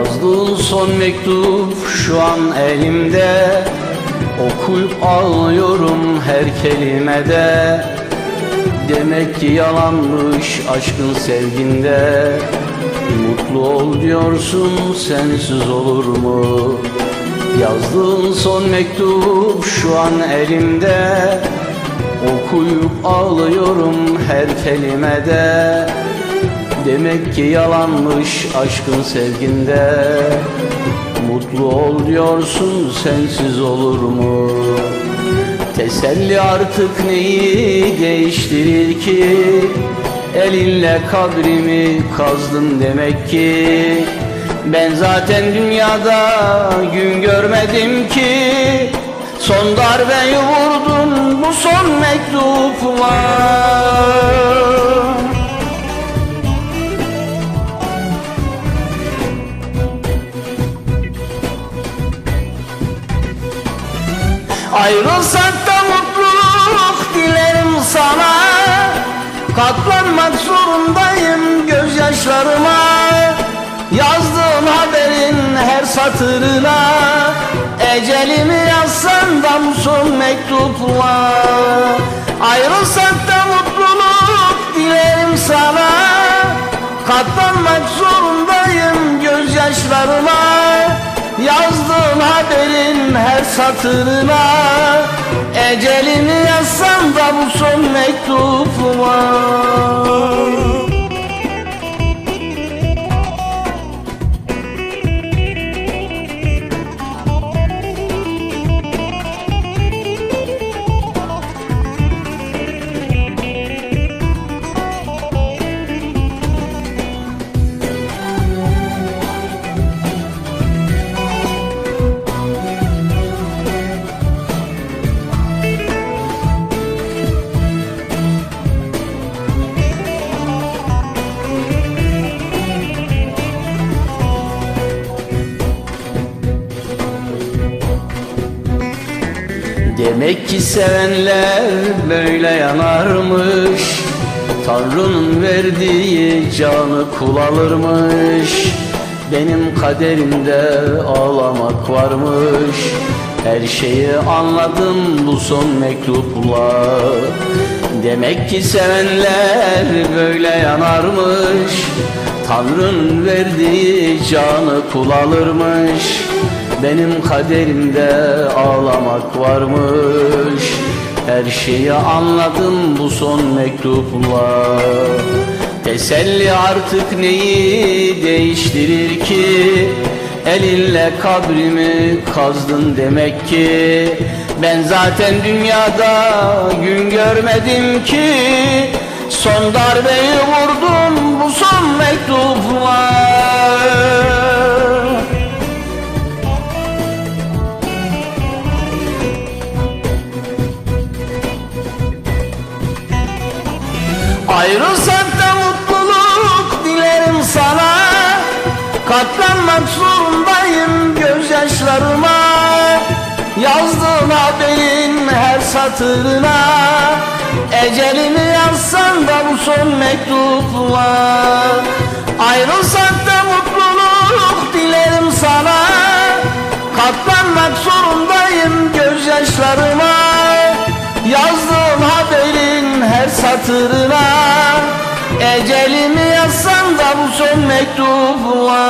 Yazdığın son mektup şu an elimde. Okuyup ağlıyorum her kelimede. Demek ki yalanmış aşkın sevginde. Mutlu ol diyorsun sensiz olur mu? Yazdığın son mektup şu an elimde. Okuyup ağlıyorum her kelimede Demek ki yalanmış aşkın sevginde. Mutlu ol diyorsun sensiz olur mu? Teselli artık neyi değiştirir ki? Elinle kabrimi kazdın demek ki? Ben zaten dünyada gün görmedim ki. Son darbeyi vurdun bu son mektupla Ayrılsak da mutluluk dilerim sana. Katlanmak zorundayım gözyaşlarıma. Yazdığım haberin her satırına. Ecelimi yazsan da son mektupla. Ayrılsak da mutluluk dilerim sana. Katlanmak zorundayım gözyaşlarıma. Yazdığım haberin her satırına Ecelini yazsam da bu son mektubuma Demek ki sevenler böyle yanarmış. Tanrı'nın verdiği canı kul alırmış. Benim kaderimde ağlamak varmış. Her şeyi anladım bu son mektupla. Demek ki sevenler böyle yanarmış. Tanrı'nın verdiği canı kul alırmış benim kaderimde ağlamak varmış. Her şeyi anladım bu son mektupla. Teselli artık neyi değiştirir ki? Elinle kabrimi kazdın demek ki. Ben zaten dünyada gün görmedim ki. Son darbeyi vurdum bu son mektupla Ayrılsak da mutluluk dilerim sana. Katlanmak zorundayım gözyaşlarıma. Yazdığım haberin her satırına. Ecelimi yazsan da bu son mektupla Ayrılsak da mutluluk dilerim sana. Katlanmak zorundayım gözyaşlarıma. Yazdığım haberin her satırına Ecelimi yazsam da bu son mektupla